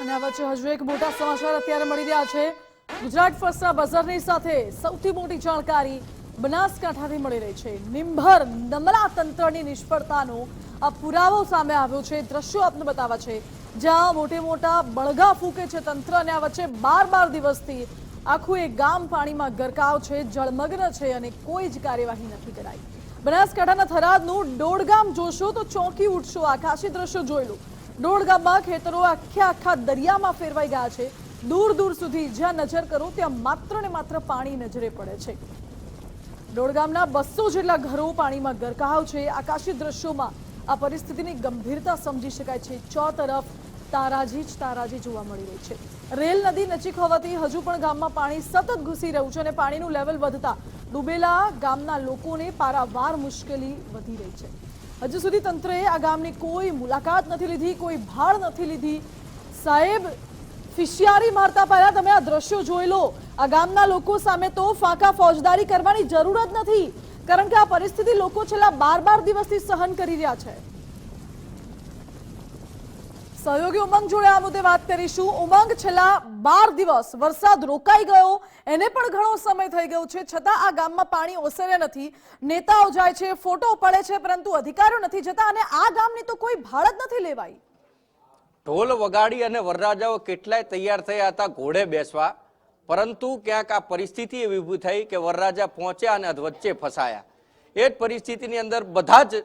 અને આ વચ્ચે હજુ એક મોટા સમાચાર અત્યારે મળી રહ્યા છે. ગુજરાત ફર્સ્ટના બઝરની સાથે સૌથી મોટી જાણકારી બનાસકાંઠાથી મળી રહી છે. નિંભર નમલા તંત્રની નિષ્ફળતાનો આ પુરાવો સામે આવ્યો છે. દ્રશ્યો આપને બતાવવા છે. જ્યાં મોટે મોટા બળગા ફૂંકે છે તંત્ર અને આ વચ્ચે બાર બાર દિવસથી આખું એક ગામ પાણીમાં ગરકાવ છે, જળમગ્ન છે અને કોઈ જ કાર્યવાહી નથી કરાઈ. બનાસકાંઠાના થરાદનું ડોડગામ જોશો તો ચોંકી ઉઠશો. આકાશી દ્રશ્યો જોઈ લો. ડોડગામમાં ખેતરો આખે આખા દરિયામાં ફેરવાઈ ગયા છે. દૂર દૂર સુધી જ્યાં નજર કરો ત્યાં માત્ર ને માત્ર પાણી નજરે પડે છે. ડોડગામના બસો જેટલા ઘરો પાણીમાં ગરકાવ છે. આકાશી દ્રશ્યોમાં આ પરિસ્થિતિની ગંભીરતા સમજી શકાય છે. ચો તરફ તારાજી જ તારાજી જોવા મળી રહી છે. રેલ નદી નજીક હોવાથી હજુ પણ ગામમાં પાણી સતત ઘૂસી રહ્યું છે અને પાણીનું લેવલ વધતા ડૂબેલા ગામના લોકોને પારાવાર મુશ્કેલી વધી રહી છે. હજુ સુધી તંત્રએ આ ગામની કોઈ મુલાકાત નથી લીધી, કોઈ ભાળ નથી લીધી. સાહેબ, ફિશિયારી મારતા પહેલા તમે આ દ્રશ્યો જોઈ લો. આ ગામના લોકો સામે તો ફાંકા ફોજદારી કરવાની જરૂર જ નથી. કારણ કે આ પરિસ્થિતિ લોકો છેલ્લા બાર બાર દિવસથી સહન કરી રહ્યા છે. સહયોગી ઉમંગ જોડે આ મુદ્દે વાત કરીશું. ઉમંગ છેલ્લા બાર દિવસ વરસાદ રોકાઈ ગયો. એને પણ ઘણો સમય થઈ ગયો છે. છતાં આ ગામમાં પાણી ઓસરે નથી. નેતાઓ જાય છે, ફોટો પડે છે, પરંતુ અધિકારીઓ નથી જતા અને આ ગામની તો કોઈ ભાળ નથી લેવાઈ. ઢોલ વગાડી અને વરરાજાઓ કેટલાય તૈયાર થયા હતા ઘોડે બેસવા. પરંતુ ક્યાંક આ પરિસ્થિતિ એવી ઊભી થઈ કે વરરાજા પહોંચ્યા અને વચ્ચે ફસાયા. એ જ પરિસ્થિતિની અંદર બધા જ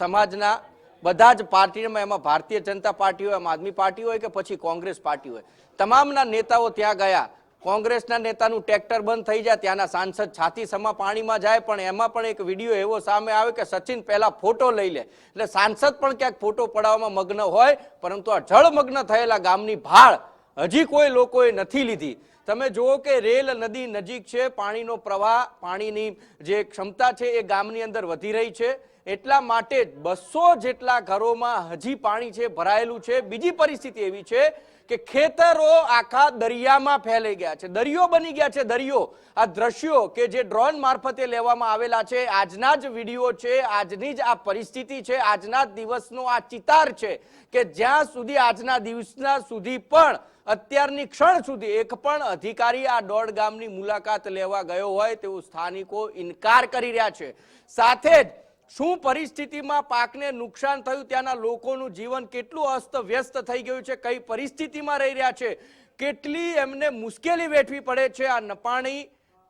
સમાજના બધા જ પાર્ટીમાં એમાં ભારતીય જનતા પાર્ટી હોય, આમ આદમી પાર્ટી હોય કે પછી કોંગ્રેસ પાર્ટી હોય. તમામના નેતાઓ ત્યાં ગયા. કોંગ્રેસના નેતાનું ટ્રેક્ટર બંધ થઈ જાય, ત્યાંના સાંસદ છાતી સમા પાણીમાં જાય, પણ એમાં પણ એક વીડિયો એવો સામે આવે કે સચિન પહેલા ફોટો લઈ લે. એટલે સાંસદ પણ ક્યાંક ફોટો પડાવવામાં મગ્ન હોય, પરંતુ આ જળમગ્ન થયેલા ગામની ભાળ હજી કોઈ લોકોએ નથી લીધી. તમે જુઓ કે રેલ નદી નજીક છે, પાણીનો પ્રવાહ, પાણીની જે ક્ષમતા છે એ ગામની અંદર વધી રહી છે. એટલા માટે બસો જેટલા ઘરોમાં હજી પાણી છે, ભરાયેલું છે. બીજી પરિસ્થિતિ એવી છે કે ખેતરો આખા દરિયામાં ફેલાઈ ગયા છે. દરિયો બની ગયા છે, દરિયો. આ દ્રશ્યો કે જે ડ્રોન મારફતે લેવામાં આવેલા છે, આજના જ વીડિયો છે, આજની જ આ પરિસ્થિતિ છે, આજના દિવસનો આ ચિતાર છે કે જ્યાં સુધી આજના દિવસના સુધી પણ, અત્યારની ક્ષણ સુધી એક પણ અધિકારી આ દોડ ગામની મુલાકાત લેવા ગયો હોય તેવું સ્થાનિકો ઇનકાર કરી રહ્યા છે. સાથે જ શું પરિસ્થિતિમાં પાકને નુકસાન થયું? ત્યાંના લોકોનું જીવન કેટલું અસ્ત વ્યસ્ત થઈ ગયું છે? કઈ પરિસ્થિતિમાં રહી રહ્યા છે? કેટલી એમને મુશ્કેલી વેઠવી પડે છે? આ નપાણી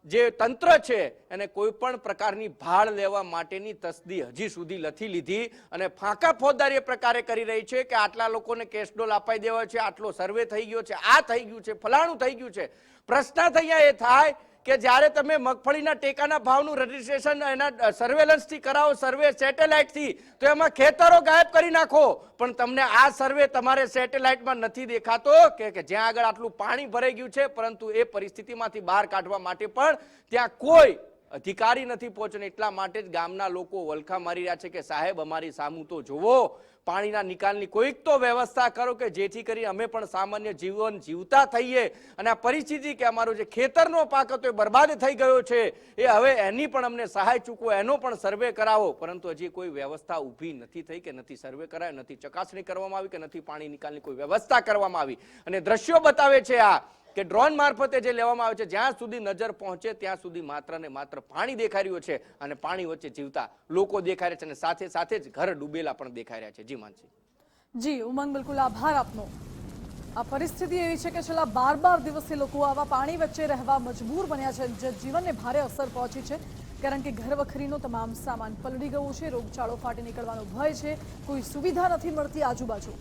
જે તંત્ર છે, એને કોઈ પણ પ્રકારની ભાળ લેવા માટેની તસદી હજી સુધી લથી લીધી અને ફાંકા ફોજદારી પ્રકારે કરી રહી છે કે આટલા લોકોને કેશડોલ અપાઈ દેવા છે, આટલો સર્વે થઈ ગયો છે, આ થઈ ગયું છે, ફલાણું થઈ ગયું છે. પ્રશ્ન થયા એ થાય કે જ્યારે તમે મગફળીના ટેકાના ભાવનું રજીસ્ટ્રેશન એના સર્વેલન્સથી કરાવો સર્વે સેટેલાઇટથી તો એમાં ખેતરો ગાયબ કરી નાખો. પણ તમને આ સર્વે તમારે સેટેલાઇટમાં નથી દેખાતો. કે જ્યાં આગળ આટલું પાણી ભરાઈ ગયું છે, પરંતુ એ પરિસ્થિતિમાંથી બહાર કાઢવા માટે પણ ત્યાં કોઈ અધિકારી નથી પહોંચને. એટલા માટે જ ગામના લોકો વલખા મારી રહ્યા છે કે સાહેબ, અમારી સામું તો જુઓ. પાણીના નિકાલની કોઈક તો વ્યવસ્થા કરો કે જેથી કરી અમે પણ સામાન્ય જીવન જીવતા થઈએ. અને આ પરિસ્થિતિ કે અમારો જે ખેતરનો પાક હતો એ બરબાદ થઈ ગયો છે. એ હવે એની પણ અમને સહાય ચૂકવો, એનો પણ સર્વે કરાવો. પરંતુ હજી કોઈ વ્યવસ્થા ઊભી નથી થઈ કે નથી સર્વે કરાય, નથી ચકાસણી કરવામાં આવી કે નથી પાણી નિકાલની કોઈ વ્યવસ્થા કરવામાં આવી. અને દ્રશ્યો બતાવે છે આ. કે ડ્રોન મારફતે જે લેવામાં આવે છે, જ્યાં સુધી નજર પહોંચે ત્યાં સુધી માત્ર ને માત્ર પાણી દેખાઈ રહ્યું છે અને પાણી વચ્ચે જીવતા લોકો દેખાઈ રહ્યા છે અને સાથે સાથે જ ઘર ડૂબેલા પણ દેખાઈ રહ્યા છે. જી, માનસી. જી, ઉમંગ, બિલકુલ આભાર આપનો. આ પરિસ્થિતિ એવી છે કે છેલ્લા બાર બાર દિવસથી લોકો આવા પાણી વચ્ચે રહેવા મજબૂર બન્યા છે જે જીવનને ભારે અસર પહોંચી છે. કારણ કે ઘર વખરીનો તમામ સામાન પલળી ગયું છે, રોગચાળો ફાટી નીકળવાનો ભય છે, કોઈ સુવિધા નથી મળતી આજુબાજુ.